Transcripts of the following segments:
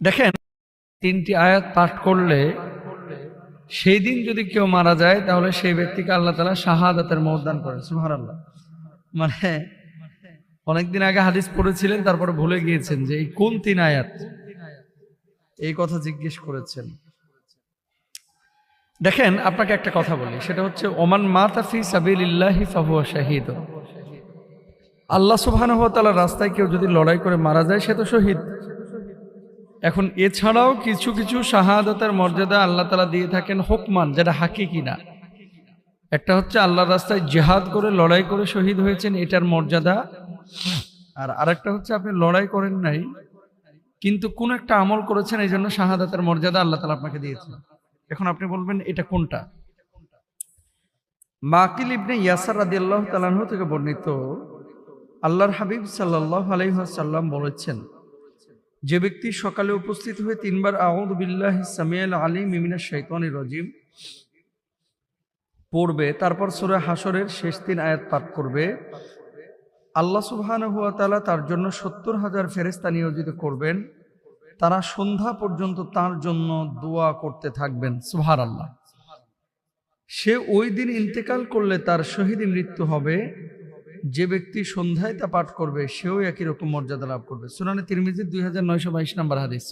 দেখেন, তিনটি আয়াত পাঠ করলে সেই দিন যদি কেউ মারা যায়, তাহলে সেই ব্যক্তিকে আল্লাহ তালা শাহাদাতের মহদান করেন সুহার আল্লাহ মানে অনেকদিন আগে হাদিস পড়েছিলেন, তারপরে ভুলে গিয়েছেন যে এই কোন তিন আয়াত? এই কথা জিজ্ঞেস করেছেন। দেখেন, আপনাকে একটা কথা বলি, সেটা হচ্ছে, ওমান মাতাফি সাবিলিল্লাহি ফাহুয়া শাহিদ। আল্লাহ তাআলার রাস্তায় কেউ যদি লড়াই করে মারা যায়, সে তো শহীদ। এখন এছাড়াও কিছু কিছু শাহাদাতের মর্যাদা আল্লাহ তালা দিয়ে থাকেন হুকমান, যেটা হাকিকি না। একটা হচ্ছে আল্লাহর রাস্তায় জেহাদ করে, লড়াই করে শহীদ হয়েছেন, এটার মর্যাদা। আর আরেকটা হচ্ছে আপনি লড়াই করেন নাই, কিন্তু কোন একটা আমল করেছেন, এই জন্য শাহাদাতের মর্যাদা আল্লাহ তালা আপনাকে দিয়েছেন। এখন আপনি বলবেন, এটা কোনটা? মাকিল ইবনে ইয়াসার রাদি আল্লাহ তালাহ থেকে বর্ণিত, আল্লাহর হাবিব সাল্লাহ আলহাসাল্লাম বলেছেন যে ব্যক্তি সকালে উপস্থিত হয়ে তিনবার আউদ বিল্লাহ সামিয়াল আলী মিমিনা শৈতানি রজিম পড়বে, তারপর সুরা হাসরের শেষ তিন আয়াত পাঠ করবে। আল্লাহ সুবহান হুয়া তালা তার জন্য সত্তর হাজার ফেরেস্তা নিয়োজিত করবেন। তারা সন্ধ্যা পর্যন্ত তার জন্য দোয়া করতে থাকবেন। সুহার আল্লাহ সে ওই দিন ইন্তেকাল করলে তার শহীদ মৃত্যু হবে। যে ব্যক্তি সন্ধ্যায় তা পাঠ করবে, সেও একই রকম মর্যাদা লাভ করবে। সুনানে তিরমিজির দুই হাজার নয়শো বাইশ নম্বর হাদিস।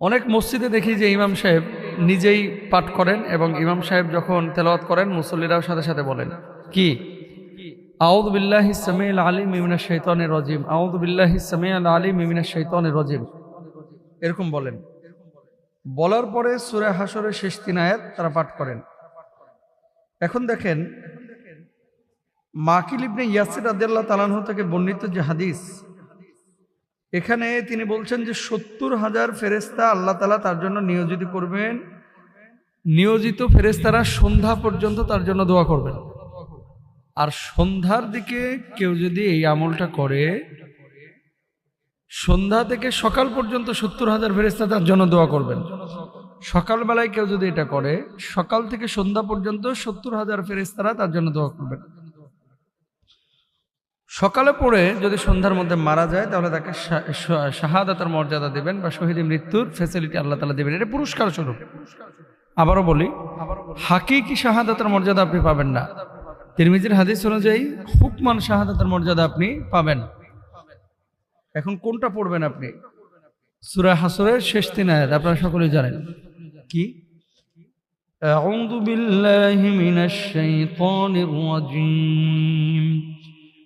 অনেক মসজিদে দেখি যে ইমাম সাহেব নিজেই পাঠ করেন এবং ইমাম সাহেব যখন তেলাওয়াত করেন, মুসল্লিরাও সাথে সাথে বলেন, কি? আউদ বিল্লাহ সামিল আলী মিমিনা শৈতানের রজিম। আউদ বিল্লাহ সামিল আলী মিমিনা শৈতানের রজিম। এরকম বলেন। বলার পরে সুরে হাসরের শেষ তিন আয়াত তারা পাঠ করেন। এখন দেখেন মাকিল ইবনে ইয়াসির আদাল্লাহ তালাহ থেকে বর্ণিত যে হাদিস, এখানে তিনি বলছেন যে সত্তর হাজার ফেরেস্তা আল্লাহ তালা তার জন্য নিয়োজিত করবেন। নিয়োজিত ফেরেস্তারা সন্ধ্যা পর্যন্ত তার জন্য দোয়া করবেন। আর সন্ধ্যার দিকে কেউ যদি এই আমলটা করে, সন্ধ্যা থেকে সকাল পর্যন্ত সত্তর হাজার ফেরেস্তা তার জন্য দোয়া করবেন। সকালবেলায় কেউ যদি এটা করে, সকাল থেকে সন্ধ্যা পর্যন্ত সত্তর হাজার ফেরেস্তারা তার জন্য দোয়া করবেন। সকালে পড়ে যদি সন্ধ্যার মধ্যে মারা যায় তাহলে তাকে শাহাদাতের মর্যাদা দেবেন বা শহীদ মৃত্যুর ফেসিলিটি আল্লাহ তালা দেবেন এটা পুরস্কার স্বরূপ আবারও বলি হাকিকি শাহাদাতের মর্যাদা আপনি পাবেন না তিরমিজির হাদিস অনুযায়ী হুকমান শাহাদাতের মর্যাদা আপনি পাবেন এখন কোনটা পড়বেন আপনি সুরা হাসরের শেষ তিন আয়াত আপনারা সকলেই জানেন কি أعوذ بالله من الشيطان الرجيم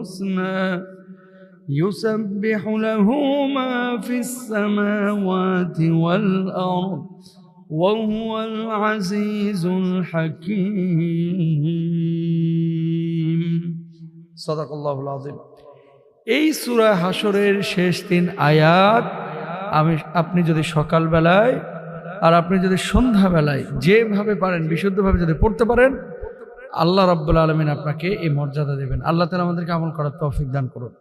الحسنى يسبح له ما في السماوات والأرض وهو العزيز الحكيم صدق الله العظيم এই সূরা হাসরের শেষ তিন আয়াত আমি আপনি যদি সকালবেলায় আর আপনি যদি সন্ধ্যাবেলায় যেভাবে পারেন বিশুদ্ধভাবে যদি পড়তে পারেন আল্লাহ রাব্বুল আলমিন আপনাকে এই মর্যাদা দেবেন। আল্লাহ তালা আমাদেরকে আমল করার তৌফিক দান করুন।